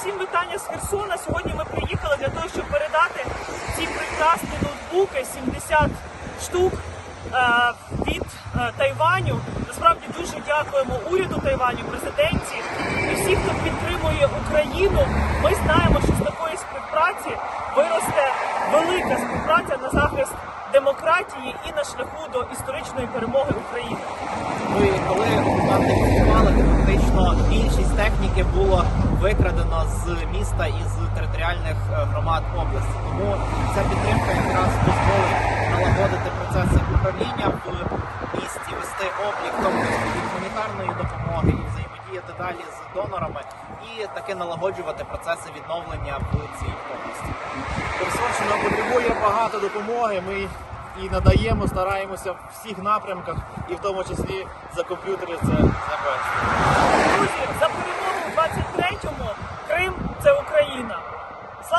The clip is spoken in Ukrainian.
всім вітання з Херсона. Сьогодні ми приїхали для того, щоб передати ці прекрасні ноутбуки 70 штук е, від е, Тайваню. Насправді дуже дякуємо уряду Тайваню, президенті і всіх, хто підтримує Україну. Ми знаємо, що з такої співпраці виросте велика співпраця на захист демократії і на шляху до історичної перемоги України. Ну і коли фактично більшість техніки було викрадено з міста і з територіальних е, громад області. Тому ця підтримка якраз дозволить налагодити процеси управління в місті, вести облік, гуманітарної допомоги і взаємодіяти далі з донорами, і таки налагоджувати процеси відновлення в цій області. Херсонщина потребує багато допомоги. Ми і надаємо, стараємося в всіх напрямках, і в тому числі за комп'ютери це небесно.